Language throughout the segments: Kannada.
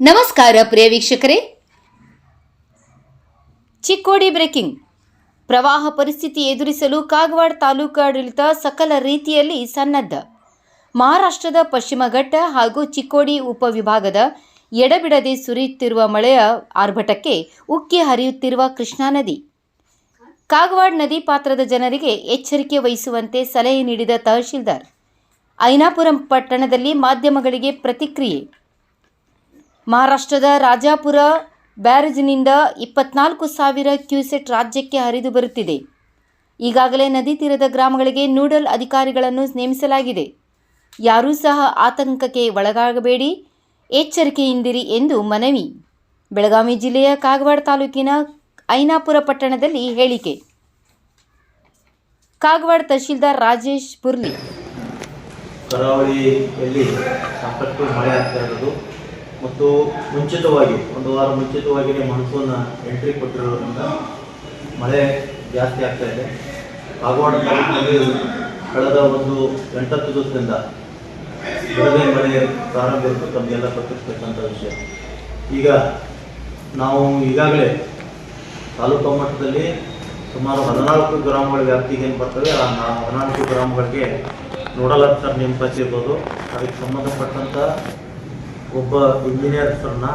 ನಮಸ್ಕಾರ ಪ್ರಿಯ ವೀಕ್ಷಕರೇ. ಚಿಕ್ಕೋಡಿ ಬ್ರೇಕಿಂಗ್. ಪ್ರವಾಹ ಪರಿಸ್ಥಿತಿ ಎದುರಿಸಲು ಕಾಗವಾಡ ತಾಲೂಕಾಡಳಿತ ಸಕಲ ರೀತಿಯಲ್ಲಿ ಸನ್ನದ್ಧ. ಮಹಾರಾಷ್ಟ್ರದ ಪಶ್ಚಿಮ ಘಟ್ಟ ಹಾಗೂ ಚಿಕ್ಕೋಡಿ ಉಪವಿಭಾಗದ ಎಡಬಿಡದೆ ಸುರಿಯುತ್ತಿರುವ ಮಳೆಯ ಆರ್ಭಟಕ್ಕೆ ಉಕ್ಕಿ ಹರಿಯುತ್ತಿರುವ ಕೃಷ್ಣಾ ನದಿ. ಕಾಗವಾಡ ನದಿ ಪಾತ್ರದ ಜನರಿಗೆ ಎಚ್ಚರಿಕೆ ವಹಿಸುವಂತೆ ಸಲಹೆ ನೀಡಿದ ತಹಶೀಲ್ದಾರ್. ಐನಾಪುರಂ ಪಟ್ಟಣದಲ್ಲಿ ಮಾಧ್ಯಮಗಳಿಗೆ ಪ್ರತಿಕ್ರಿಯೆ. ಮಹಾರಾಷ್ಟ್ರದ ರಾಜಾಪುರ ಬ್ಯಾರೇಜ್ನಿಂದ ಇಪ್ಪತ್ನಾಲ್ಕು ಸಾವಿರ ಕ್ಯೂಸೆಟ್ ರಾಜ್ಯಕ್ಕೆ ಹರಿದು ಬರುತ್ತಿದೆ. ಈಗಾಗಲೇ ನದಿ ತೀರದ ಗ್ರಾಮಗಳಿಗೆ ನೂಡಲ್ ಅಧಿಕಾರಿಗಳನ್ನು ನೇಮಿಸಲಾಗಿದೆ. ಯಾರೂ ಸಹ ಆತಂಕಕ್ಕೆ ಒಳಗಾಗಬೇಡಿ, ಎಚ್ಚರಿಕೆಯಿಂದಿರಿ ಎಂದು ಮನವಿ. ಬೆಳಗಾವಿ ಜಿಲ್ಲೆಯ ಕಾಗವಾಡ ತಾಲೂಕಿನ ಐನಾಪುರ ಪಟ್ಟಣದಲ್ಲಿ ಹೇಳಿಕೆ. ಕಾಗವಾಡ ತಹಶೀಲ್ದಾರ್ ರಾಜೇಶ್ ಬುರ್ಲಿ. ಕರಾವಳಿಯಲ್ಲಿ ಸಾಕಷ್ಟು ಮಳೆ ಆಗ್ತಾ ಇರೋದು. ಮತ್ತು ಮುಂಚಿತವಾಗಿ, ಒಂದು ವಾರ ಮುಂಚಿತವಾಗಿಯೇ ಮಾನ್ಸೂನ್ ಎಂಟ್ರಿ ಕೊಟ್ಟಿರೋದ್ರಿಂದ ಮಳೆ ಜಾಸ್ತಿ ಆಗ್ತಾ ಇದೆ. ಕಾಗವಾಡ ತಾಲೂಕಿನಲ್ಲಿ ಕಳೆದ ಒಂದು ಎಂಟತ್ತು ದಿವಸದಿಂದ ಬಿಡದೆ ಮಳೆ ಪ್ರಾರಂಭ ಇರಬೇಕು ತಮಗೆಲ್ಲ ಗೊತ್ತಿರ್ತಕ್ಕಂಥ ವಿಷಯ. ಈಗ ನಾವು ಈಗಾಗಲೇ ತಾಲೂಕು ಮಟ್ಟದಲ್ಲಿ ಸುಮಾರು ಹದಿನಾಲ್ಕು ಗ್ರಾಮಗಳ ವ್ಯಾಪ್ತಿಗೆ ಏನು ಬರ್ತವೆ, ಆ ಹದಿನಾಲ್ಕು ಗ್ರಾಮಗಳಿಗೆ ನೋಡಲ್ ಆಫೀಸರ್ ನೇಮಕಾತಿರ್ಬೋದು ಅದಕ್ಕೆ ಸಂಬಂಧಪಟ್ಟಂಥ ಒಬ್ಬ ಇಂಜಿನಿಯರ್ ಸರ್ನ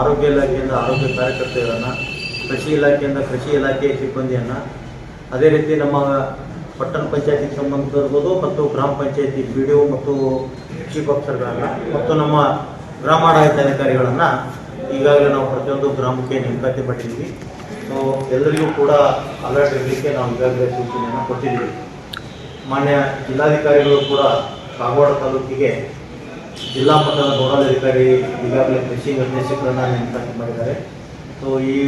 ಆರೋಗ್ಯ ಇಲಾಖೆಯಿಂದ ಆರೋಗ್ಯ ಕಾರ್ಯಕರ್ತೆಯರನ್ನು, ಕೃಷಿ ಇಲಾಖೆಯಿಂದ ಕೃಷಿ ಇಲಾಖೆಯ ಸಿಬ್ಬಂದಿಯನ್ನು ಅದೇ ರೀತಿ ನಮ್ಮ ಪಟ್ಟಣ ಪಂಚಾಯತಿಗೆ ಸಂಬಂಧಿಸಿರ್ಬೋದು ಮತ್ತು ಗ್ರಾಮ ಪಂಚಾಯತಿ ಬಿ ಡಿ ಒ ಮತ್ತು ಚೀಫ್ ಆಫೀಸರ್ಗಳನ್ನು ಮತ್ತು ನಮ್ಮ ಗ್ರಾಮಾಡಳಿತ ಅಧಿಕಾರಿಗಳನ್ನು ಈಗಾಗಲೇ ನಾವು ಪ್ರತಿಯೊಂದು ಗ್ರಾಮಕ್ಕೆ ನೇಮಕಾತಿ ಮಾಡಿದ್ದೀವಿ. ಸೊ ಎಲ್ಲರಿಗೂ ಕೂಡ ಅಲರ್ಟ್ ಇರಲಿಕ್ಕೆ ನಾವು ಈಗಾಗಲೇ ಸೂಚನೆಯನ್ನು ಕೊಟ್ಟಿದ್ದೀವಿ. ಮಾನ್ಯ ಜಿಲ್ಲಾಧಿಕಾರಿಗಳು ಕೂಡ ಕಾಗವಾಡ ತಾಲೂಕಿಗೆ ಜಿಲ್ಲಾ ಮಟ್ಟದ ನೋಡಲ್ ಅಧಿಕಾರಿ ಈಗಾಗಲೇ ಕೃಷಿ ನಿರ್ದೇಶಕರನ್ನ ನೇಮಕಾತಿ ಮಾಡಿದ್ದಾರೆ. ಸೊ ಈ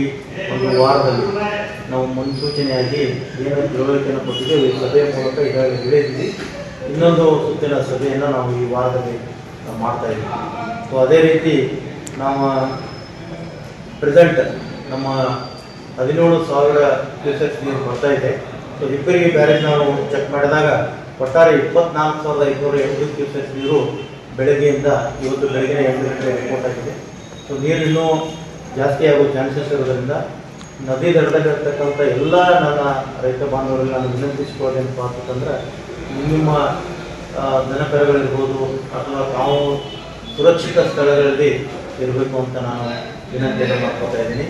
ಒಂದು ವಾರದಲ್ಲಿ ನಾವು ಮುನ್ಸೂಚನೆಯಾಗಿ ಏನು ತಿಳುವಳಿಕೆಯನ್ನು ಕೊಟ್ಟಿದ್ದೇವೆ, ಈ ಸಭೆಯ ಮೂಲಕ ಈಗಾಗಲೇ ಹೇಳಿದ್ದೀವಿ. ಇನ್ನೊಂದು ಸುತ್ತಿನ ಸಭೆಯನ್ನು ನಾವು ಈ ವಾರದಲ್ಲಿ ಮಾಡ್ತಾ ಇದ್ದೀವಿ. ಸೊ ಅದೇ ರೀತಿ ನಾವು ಪ್ರೆಸೆಂಟ್ ನಮ್ಮ ಹದಿನೇಳು ಸಾವಿರ ಕ್ಯೂಸೆಕ್ಸ್ ನೀರು ಬರ್ತಾ ಇದೆ. ಸೊ ಇಬ್ಬರಿಗೆ ಬ್ಯಾರೇಜ್ ನಾವು ಚೆಕ್ ಮಾಡಿದಾಗ ಒಟ್ಟಾರೆ ಇಪ್ಪತ್ನಾಲ್ಕು ಸಾವಿರದ ಐದುನೂರ ಎಂಟು ಕ್ಯೂಸೆಕ್ಸ್ ನೀರು ಬೆಳಗ್ಗೆಯಿಂದ ಇವತ್ತು ಬೆಳಗ್ಗೆ ಎಂಟು ಗಂಟೆ ರಿಪೋರ್ಟ್ ಆಗಿದೆ. ಸೊ ನೀರು ಇನ್ನೂ ಜಾಸ್ತಿ ಆಗೋ ಚಾನ್ಸಸ್ ಇರೋದ್ರಿಂದ ನದಿ ದಡದಲ್ಲಿರ್ತಕ್ಕಂಥ ಎಲ್ಲ ನನ್ನ ರೈತ ಬಾಂಧವರಿಗೆ ನಾನು ವಿನಂತಿಸಿಕೊಳ್ಳೋದೇನಪ್ಪ ಅಂತಂದ್ರೆ ನಿಮ್ಮ ದನಕರಗಳಿರ್ಬೋದು ಅಥವಾ ತಾವು ಸುರಕ್ಷಿತ ಸ್ಥಳಗಳಲ್ಲಿ ಇರಬೇಕು ಅಂತ ನಾನು ವಿನಂತಿಯನ್ನು ಮಾಡ್ಕೋತಾ ಇದ್ದೀನಿ.